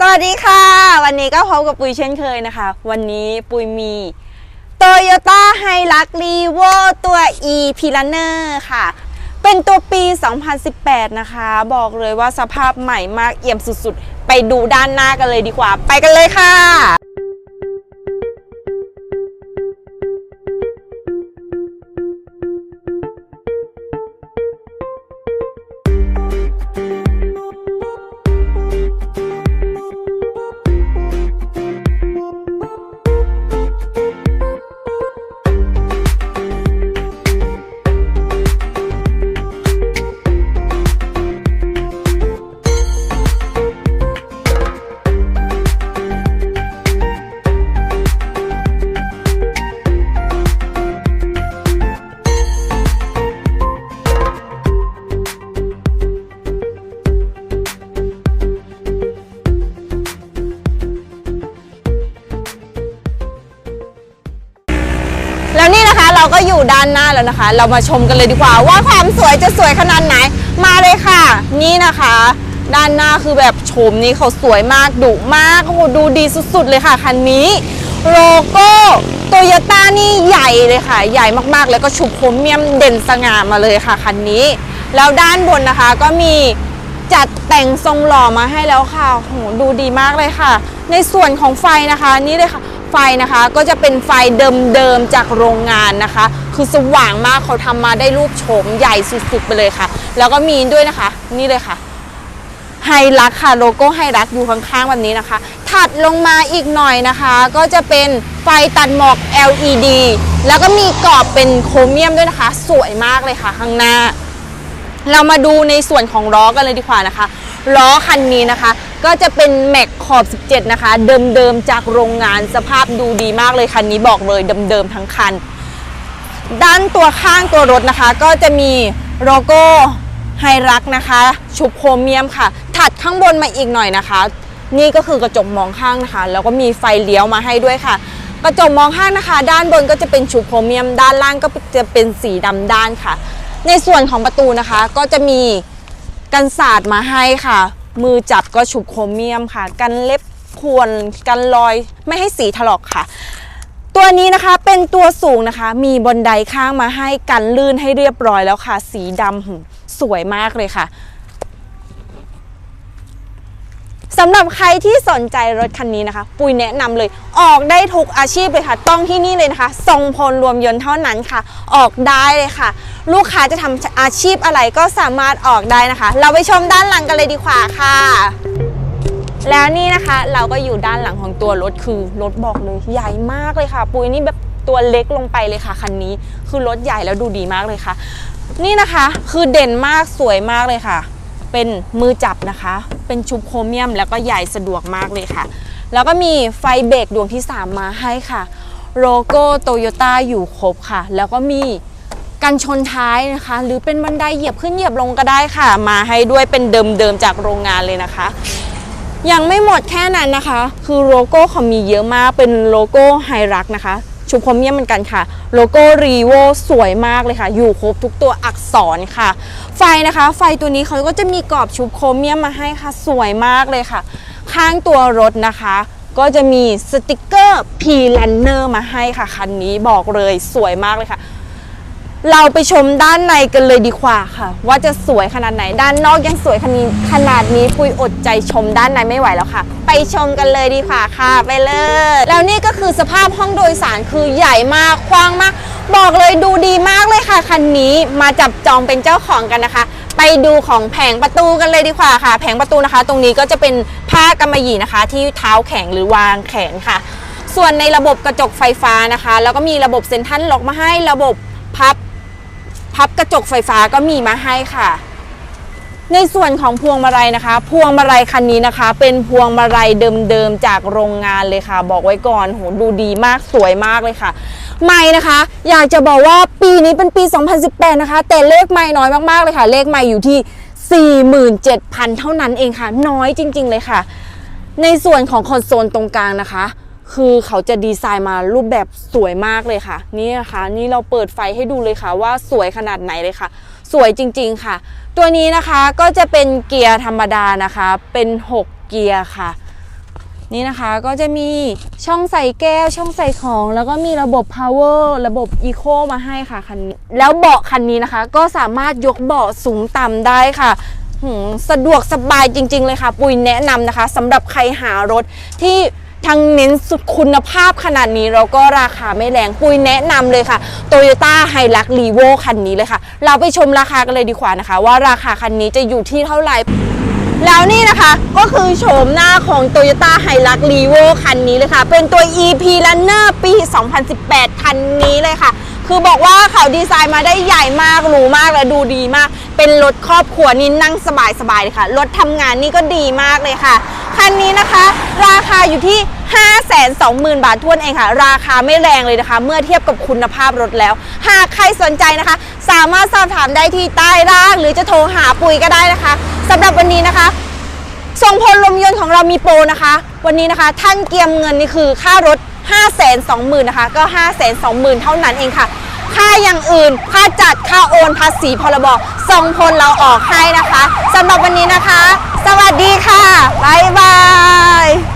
สวัสดีค่ะ วันนี้ก็พบกับปุยเช่นเคยนะคะ วันนี้ปุยมี Toyota h i l u x r e v o ตัว e p i l a n e r ค่ะ เป็นตัวปี 2018 นะคะ บอกเลยว่าสภาพใหม่มากเอี่ยมสุดๆ ไปดูด้านหน้ากันเลยดีกว่า ไปกันเลยค่ะ เราก็อยู่ด้านหน้าแล้วนะคะ เรามาชมกันเลยดีกว่า ว่าความสวยจะสวยขนาดไหน มาเลยค่ะ นี่นะคะ ด้านหน้าคือแบบโฉมนี้เขาสวยมากดุมากโอ้โหดูดีสุดๆเลยค่ะคันนี้โลโก้โตโยต้านี่ใหญ่เลยค่ะ ใหญ่มากๆ แล้วก็ชุบโครเมียมเด่นสง่ามาเลยค่ะคันนี้ แล้วด้านบนนะคะก็มีจัดแต่งทรงหล่อมาให้แล้วค่ะโหดูดีมากเลยค่ะ ในส่วนของไฟนะคะนี่เลยค่ะ ไฟนะคะก็จะเป็นไฟเดิมๆจากโรงงานนะคะ คือสว่างมากเขาทำมาได้รูปโฉมใหญ่สุดๆไปเลยค่ะ แล้วก็มีด้วยนะคะ นี่เลยค่ะไฮรักค่ะโลโก้ไฮรักอยู่ข้างๆแบบนี้นะคะ ถัดลงมาอีกหน่อยนะคะ ก็จะเป็นไฟตัดหมอก LED แล้วก็มีกรอบเป็นโครเมียมด้วยนะคะ สวยมากเลยค่ะข้างหน้า เรามาดูในส่วนของล้อกันเลยดีกว่านะคะล้อคันนี้นะคะ ก็จะเป็นแม็กขอบ 17 นะคะ เดิมๆจากโรงงานสภาพดูดีมากเลยคันนี้บอกเลยเดิมๆทั้งคัน ด้านตัวข้างตัวรถนะคะ ก็จะมีโลโก้ไฮรักนะคะ ชุบโครเมียมค่ะ ถัดข้างบนมาอีกหน่อยนะคะ นี่ก็คือกระจกมองข้างนะคะ แล้วก็มีไฟเลี้ยวมาให้ด้วยค่ะ กระจกมองข้างนะคะ ด้านบนก็จะเป็นชุบโครเมียม ด้านล่างก็จะเป็นสีดำด้านค่ะ ในส่วนของประตูนะคะก็จะมีกันศาสตร์มาให้ค่ะ มือจับก็ฉุบโครเมียมค่ะ กันเล็บควรกันรอยไม่ให้สีถลอกค่ะ ตัวนี้นะคะเป็นตัวสูงนะคะ มีบนไดข้างมาให้กันลื่นให้เรียบร้อยแล้วค่ะ สีดำสวยมากเลยค่ะ สำหรับใครที่สนใจรถคันนี้นะคะ ปุยแนะนำเลย ออกได้ทุกอาชีพเลยค่ะ ต้องที่นี่เลยนะคะทรงพลรวมยนต์เท่านั้นค่ะ ออกได้เลยค่ะ ลูกค้าจะทำอาชีพอะไรก็สามารถออกได้นะคะ เราไปชมด้านหลังกันเลยดีกว่าค่ะแล้วนี่นะคะเราก็อยู่ด้านหลังของตัวรถคือรถบอกเลยใหญ่มากเลยค่ะ ปุยนี่แบบตัวเล็กลงไปเลยค่ะคันนี้คือรถใหญ่แล้วดูดีมากเลยค่ะ นี่นะคะคือเด่นมากสวยมากเลยค่ะ เป็นมือจับนะคะ เป็นชุบโครเมียม แล้วก็ใหญ่สะดวกมากเลยค่ะ แล้วก็มีไฟเบรกดวงที่ 3 มาให้ค่ะ โลโก้โตโยต้าอยู่ครบค่ะ แล้วก็มีกันชนท้ายนะคะ หรือเป็นบันไดเหยียบขึ้นเหยียบลงก็ได้ค่ะ มาให้ด้วยเป็นเดิมๆจากโรงงานเลยนะคะ ยังไม่หมดแค่นั้นนะคะ คือโลโก้เขามีเยอะมากเป็นโลโก้ไฮรักนะคะ ชุบโครเมียมเหมือนกันค่ะ โลโก้รีโวสวยมากเลยค่ะ อยู่ครบทุกตัวอักษรค่ะ ไฟนะคะ ไฟตัวนี้เขาก็จะมีกรอบชุบโครเมียมมาให้ค่ะ สวยมากเลยค่ะ ข้างตัวรถนะคะ ก็จะมีสติกเกอร์ P l a n n e r มาให้ค่ะ คันนี้บอกเลยสวยมากเลยค่ะ เราไปชมด้านในกันเลยดีกว่าค่ะ ว่าจะสวยขนาดไหน ด้านนอกยังสวยขนาดนี้ขนาดนี้ปุยอดใจชมด้านในไม่ไหวแล้วค่ะ ไปชมกันเลยดีกว่าค่ะ ไปเลย แล้วนี่ก็คือสภาพห้องโดยสารคือใหญ่มากกว้างมาก บอกเลยดูดีมากเลยค่ะคันนี้มาจับจองเป็นเจ้าของกันนะคะ ไปดูของแผงประตูกันเลยดีกว่าค่ะ แผงประตูนะคะ ตรงนี้ก็จะเป็นผ้ากำมะหยี่นะคะ ที่เท้าแข็งหรือวางแขนค่ะ ส่วนในระบบกระจกไฟฟ้านะคะ แล้วก็มีระบบเซ็นทรัลล็อกมาให้ระบบพับ พับกระจกไฟฟ้าก็มีมาให้ค่ะ ในส่วนของพวงมาลัยนะคะ พวงมาลัยคันนี้นะคะ เป็นพวงมาลัยเดิมๆจากโรงงานเลยค่ะ บอกไว้ก่อนโหดูดีมากสวยมากเลยค่ะ ไม่นะคะ อยากจะบอกว่าปีนี้เป็นปี 2018 นะคะ แต่เลขไม่น้อยมากๆเลยค่ะ เลขไม่อยู่ที่47,000 เท่านั้นเองค่ะ น้อยจริง ๆ เลยค่ะ ในส่วนของคอนโซลตรงกลางนะคะ คือเขาจะดีไซน์มารูปแบบสวยมากเลยค่ะ นี่นะคะนี่เราเปิดไฟให้ดูเลยค่ะ ว่าสวยขนาดไหนเลยค่ะ สวยจริง ๆค่ะ ตัวนี้นะคะก็จะเป็นเกียร์ธรรมดานะคะ เป็น 6 เกียร์ค่ะ นี่นะคะก็จะมีช่องใส่แก้ว ช่องใส่ของ แล้วก็มีระบบ power ระบบ eco มาให้ค่ะคันนี้ แล้วเบาะคันนี้นะคะ ก็สามารถยกเบาะสูงต่ำได้ค่ะสะดวกสบายจริง ๆ เลยค่ะ ปุยแนะนำนะคะสำหรับใครหารถที่ ทั้งเน้นสุดคุณภาพขนาดนี้แล้วก็ราคาไม่แรงปุยแนะนำเลยค่ะ Toyota h i l u x r e v o คันนี้เลยค่ะ เราไปชมราคากันเลยดีกว่านะคะ ว่าราคาคันนี้จะอยู่ที่เท่าไหร่แล้วนี่นะคะก็คือโฉมหน้าของ Toyota h i l u x r e v o คันนี้เลยค่ะ เป็นตัว EP Runner ปี 2018 คันนี้เลยค่ะ คือบอกว่าเขาดีไซน์มาได้ใหญ่มากหรูมากและดูดีมาก เป็นรถครอบครัวนี่นั่งสบายๆเลยค่ะ รถทำงานนี่ก็ดีมากเลยค่ะ คันนี้นะคะ ราคาอยู่ที่ 520,000 บาททวนเองค่ะ ราคาไม่แรงเลยนะคะ เมื่อเทียบกับคุณภาพรถแล้ว หากใครสนใจนะคะ สามารถสอบถามได้ที่ใต้ล่างหรือจะโทรหาปุ๋ยก็ได้นะคะสำหรับวันนี้นะคะทรงพลลมยนต์ของเรามีโปรนะคะ วันนี้นะคะ ท่านเกียมเงินนี่คือค่ารถ 5 2 0 0 0 0นะคะก็ 5 2 0 0 0 0 เท่านั้นเองค่ะ ค่าอย่างอื่น ค่าจัด ค่าโอนภาษีพรบส่งพลเราออกให้นะคะสำหรับวันนี้นะคะ สวัสดีค่ะ บ๊ายบาย